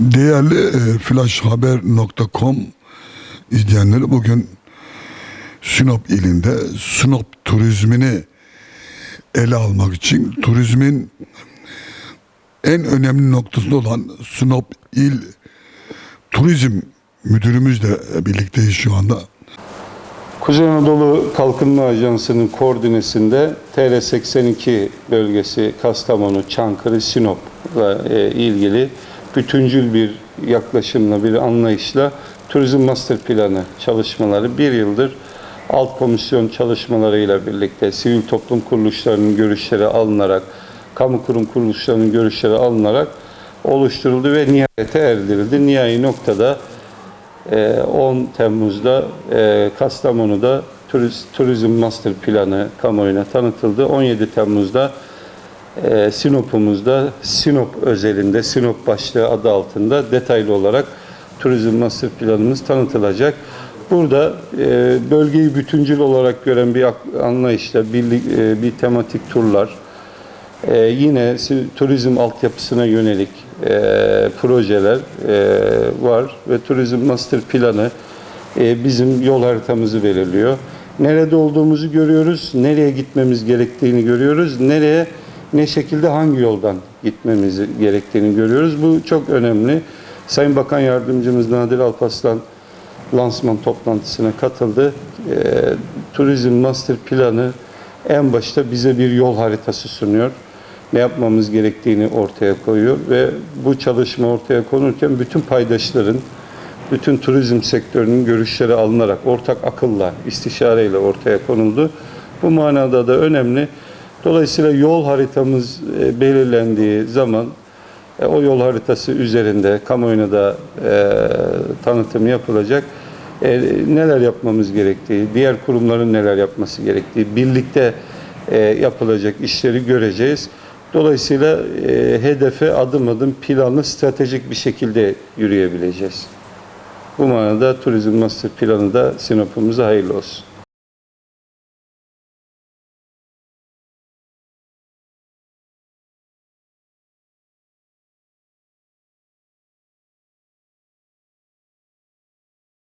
Değerli e, flashhaber.com izleyenleri bugün Sinop ilinde Sinop turizmini ele almak için turizmin en önemli noktasında olan Sinop İl Turizm Müdürümüzle birlikteyiz şu anda. Kuzey Anadolu Kalkınma Ajansı'nın koordinesinde TR82 bölgesi Kastamonu, Çankırı, Sinop'la e, ilgili bütüncül bir yaklaşımla, bir anlayışla Turizm Master Planı çalışmaları bir yıldır alt komisyon çalışmalarıyla birlikte sivil toplum kuruluşlarının görüşleri alınarak, kamu kurum kuruluşlarının görüşleri alınarak oluşturuldu ve nihayete erdirildi. Nihai noktada ee, 10 Temmuz'da e, Kastamonu'da Turiz- Turizm Master Planı kamuoyuna tanıtıldı. 17 Temmuz'da e, Sinop'umuzda Sinop özelinde Sinop başlığı adı altında detaylı olarak Turizm Master Planımız tanıtılacak. Burada e, bölgeyi bütüncül olarak gören bir anlayışla birlik, e, bir tematik turlar, ee, yine turizm altyapısına yönelik e, projeler e, var ve turizm master planı e, bizim yol haritamızı belirliyor. Nerede olduğumuzu görüyoruz, nereye gitmemiz gerektiğini görüyoruz, nereye ne şekilde hangi yoldan gitmemiz gerektiğini görüyoruz. Bu çok önemli. Sayın Bakan Yardımcımız Nadir Alpaslan lansman toplantısına katıldı. E, turizm master planı en başta bize bir yol haritası sunuyor. Ne yapmamız gerektiğini ortaya koyuyor ve bu çalışma ortaya konurken bütün paydaşların, bütün turizm sektörünün görüşleri alınarak ortak akılla, istişareyle ortaya konuldu. Bu manada da önemli. Dolayısıyla yol haritamız e, belirlendiği zaman e, o yol haritası üzerinde kamuoyuna da e, tanıtım yapılacak. E, neler yapmamız gerektiği, diğer kurumların neler yapması gerektiği, birlikte e, yapılacak işleri göreceğiz. Dolayısıyla e, hedefe adım adım planlı, stratejik bir şekilde yürüyebileceğiz. Bu manada Turizm Master Planı da Sinop'umuza hayırlı olsun.